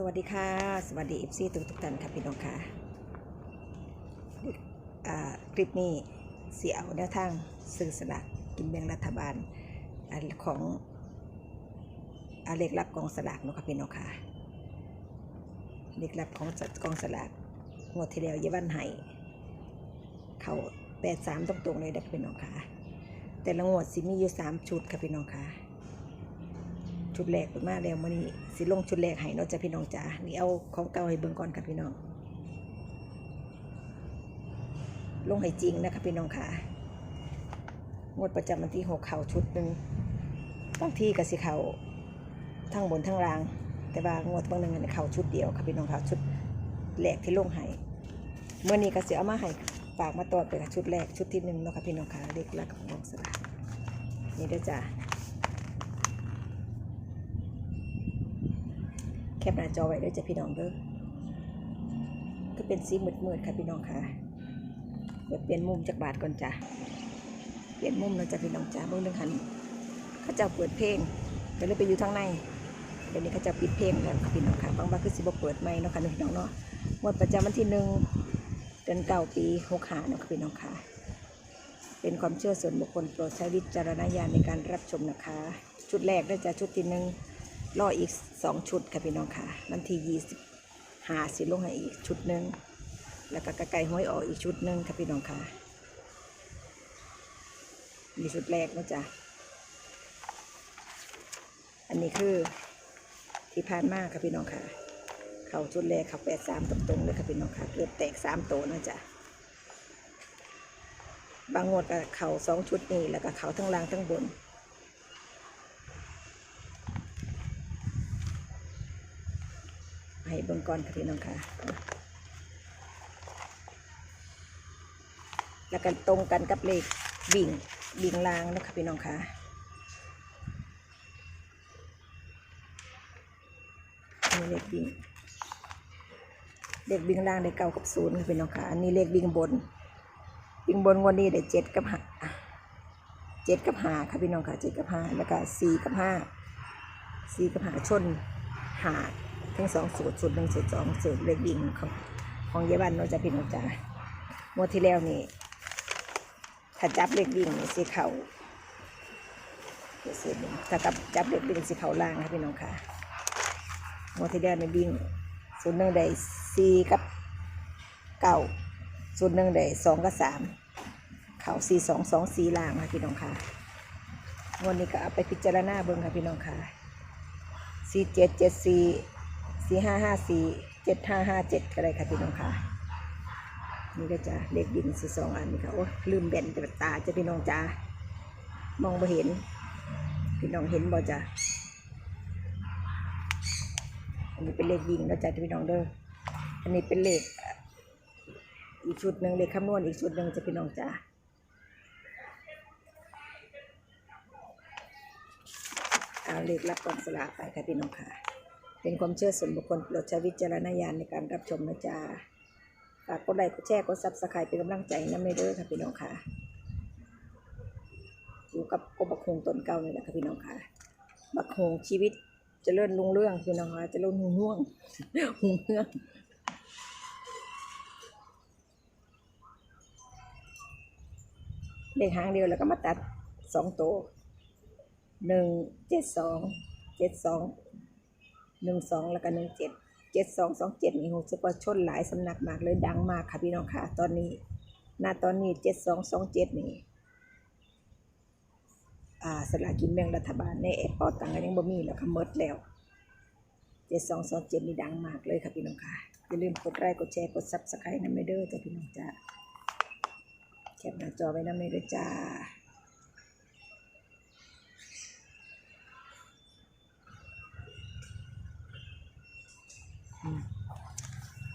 สวัสดีค่ะ สวัสดีเอฟซีทุกทุกท่านค่ะพี่น้องค่ะคลิปนี้เสียเอาแนวทางซื้อสลากกินแบ่งรัฐบาลอของอเลขลับกองสลากเนาะค่ะพี่น้องค่ะเลขลับของกองสลากงวดที่แล้วเยาวันไห้เขาแปดสามตรงๆเลยเด้อค่ะพี่น้องค่ะแต่ละงวดสิมีอยู่สามชุดค่ะพี่น้องค่ะ ชุดแรกเปิดมาแล้วมื้อนี้สิลงชุดแรกให้เนาะจ้ะพี่น้องจ๋านี่เอาของเก่าให้เบิ่งก่อนค่ะพี่น้อง ลงให้จริงนะคะพี่น้องค่ะงวดประจำวันที่หกเข่าชุดหนึ่งบางที่ก็สิเข่าทั้งบนทั้งล่าง แต่ว่างวดบางหนึ่งเข่าชุดเดียวค่ะพี่น้องค่ะชุดแรกที่ลงให้เมื่อนี้ก็สิเอามาให้ฝากมาตอดไปกับชุดแรกชุดที่หนึ่งเนาะค่ะพี่น้องค่ะเด็กลักของกองสลานี่เด้อจ้า แคปหน้าจอไว้ด้วยจ้ะพี่น้องเด้อก็เป็นสีมืดๆค่ะพี่น้องค่ะเดี๋ยวเปลี่ยนมุมจากบาทก่อนจ้ะเปลี่ยนมุมแล้วจ้ะพี่น้องจ้าเบื้องหนึ่งหันเขาจ้าเปิดเพลงก็เลยไปอยู่ทางในเดี๋ยวนี้เขาจะปิดเพลงแล้วค่ะพี่น้องค่ะบางบ้านคือสิบเปิดไม่เนาะค่ะพี่น้องเนาะงวดประจำวันที่หนึ่งเดือนเก้าปีหกหาเนาะค่ะพี่น้องค่ะเป็นความเชื่อส่วนบุคคลโปรดใช้วิจารณญาณในการรับชมนะคะ ชุดแรกได้จะชุดที่หนึ่ง รออีกสองชุดค่ะพี่น้องค่ะ วันที่ยี่สิบหาสิลงให้อีกชุดหนึ่งแล้วก็กระไก่ห้อยออกอีกชุดหนึ่งค่ะพี่น้องค่ะมีชุดแรกนะจ๊ะอันนี้คือที่ผ่านมาค่ะพี่น้องค่ะ เขาชุดแรกเขาแปดสามตรงๆเลยค่ะพี่น้องค่ะ เกือบแตกสามโตวนะจ๊ะบางงวดก็เขาสองชุดนี้แล้วก็เขาทั้งล่างทั้งบน ให้เบิ่งก่อนค่ะพี่น้องค่ะ แล้วกันตรงกันกับเลขบิ่งบิ่งลางนะคะพี่น้องค่ะนี่เลขบิ่งเลขบิ่งล่างได้เก้ากับศูนย์ค่ะพี่น้องค่ะ อันนี้เลขบิ่งบน บิ่งบนวันนี้ได้เจ็ดกับห้าเจ็ดกับห้าค่ะพี่น้องค่ะเจ็ดกับห้าแล้วก็สี่กับห้าสี่กับห้าชนห้า ทั้งสองสูตรสูตรหนึ่งสูตรสองสูตรเลขดิ่งของของเยาวันเนจะพี่น้องจ๋างวดที่แล้วนี่ถ้าจับเลขดิ่งนี่สิเขาเดี๋ยวสิถ้ากับจับเลขดิ่งสิเขาล่างนะพี่น้องค่ะงวดที่แล้วในดิ่งสูตรหนึ่งได้สี่กับเก้าสูตรหนึ่งได้สองกับสามเขาสี่สองสองสี่ล่างค่ะพี่น้องค่ะงวดนี้ก็เอาไปพิจารณาเบิ่งค่ะพี่น้องค่ะสี่เจ็ดเจ็ดสี่ สี่ห้าห้าสี่เจ็ดห้าห้าเจ็ดก็ได้ค่ะพี่น้องค่ะ นี่ก็จะเลขดินสี่สองอันนี่ค่ะโอ้ลืมแบนแต่ตาจะพี่น้องจ้ามองไม่เห็น พี่น้องเห็นบ่จ้ะอันนี้เป็นเลขยิงแล้วจ้ะพี่น้องเด้ออันนี้เป็นเลขอีกชุดหนึ่งเลขคำนวณอีกชุดหนึ่งจะพี่น้องจ้าเอาเลขรับกองสลากไปค่ะพี่น้องค่ะ เป็นความเชื่อส่วนบุคคลโปรดใช้วิจารณญาณในการรับชมนะจ๊ะฝากกดไลค์กดแชร์กดซับสไครป์เป็นกำลังใจน้ำในเด้อค่ะพี่น้องค่ะอยู่กับกบบักคงตนเก่านี่แหละค่ะพี่น้องค่ะ บักคงชีวิตจะเลื่อนลุงเรื่องพี่น้องค่ะจะเลื่อนหุ่งห่วงหุ่งเรื่องเลขหางเดียวแล้วก็มาตัดสองตัวหนึ่งเจ็ดสองเจ็ดสอง หนึ่งสองแล้วก็หนึ่งเจ็ดเจ็ดสองสองเจ็ดนี่โหสปอชนหลายสำนักมากเลยดังมากค่ะพี่น้องค่ะ ตอนนี้ณตอนนี้เจ็ดสองสองเจ็ดนี่อ่าสลากินแบ่งรัฐบาลในแอปเปอตังก็ยังบ่มีแล้วค่ะหมดแล้วเจ็ดสองสองเจ็ดนี่ดังมากเลยค่ะพี่น้องค่ะอย่าลืมกดไลค์กดแชร์กดซับสไครต์น้ำไม่เด้อจ้ะพี่น้องจ้าแคปหน้าจอไว้น้ำไม่เด้อจ้า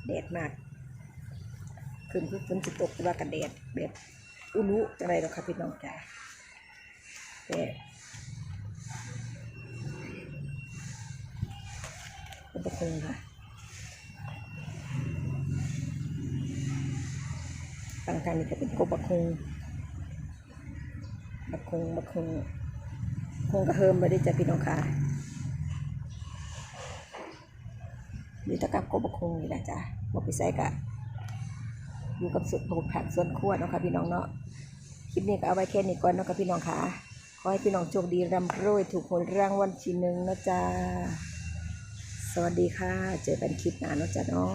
แดดมากคืนคือฝนจะตกแต่ว่ากันแดดแบบอุลุจังไรหรอกครับพี่น้องจ้าแต่ก็ประคงค่ะทางทางนี้ก็เป็นกบประคงบักคงบักคงคงกระเฮิมมาได้จ้ะพี่น้องค่ะ อยู่ตะกับกบคงนี่แหละจ้ะบ่ไปใส่กะอยู่กับสุดผูกผักส่วนขั้วเนาะค่ะพี่น้องเนาะคลิปนี้ก็เอาไว้แค่นี้ก่อนเนาะค่ะพี่น้องค่ะขอให้พี่น้องโชคดีร่ำรวยถูกหวยรางวัลที่หนึ่งนะจ๊ะสวัสดีค่ะ เจอกันคลิปหน้าเนาะจ๊ะเนาะ